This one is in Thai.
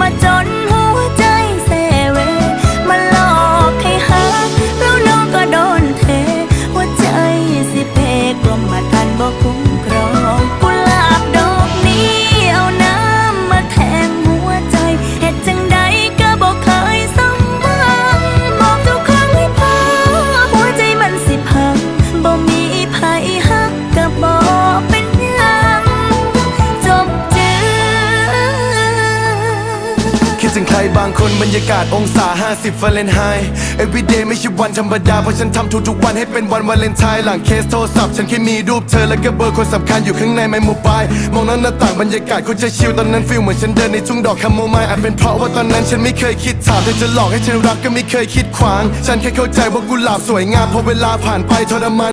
มาจน ถึงใครบางคนบรรยากาศองศา 50ฟาเรนไฮต์ everyday ไม่ใช่วันธรรมดา เพราะฉันทำทุกๆวันให้เป็นวันวาเลนไทน์หลังเคสโทรศัพท์ ฉันแค่มีรูปเธอแล้วก็เบอร์คนสำคัญอยู่ข้างในไมโมบายมองนั้นหน้าต่างบรรยากาศคนจะชิลตอนนั้นฟีลเหมือนฉันเดินในทุ่งดอกคาโมไมล์อาจเป็นเพราะว่าตอนนั้นฉันไม่เคยคิดถามเธอจะหลอกให้ฉันรักก็ไม่เคยคิดขวาง ฉันแค่เข้าใจว่ากุหลาบสวยงามพอเวลาผ่านไปทรมาน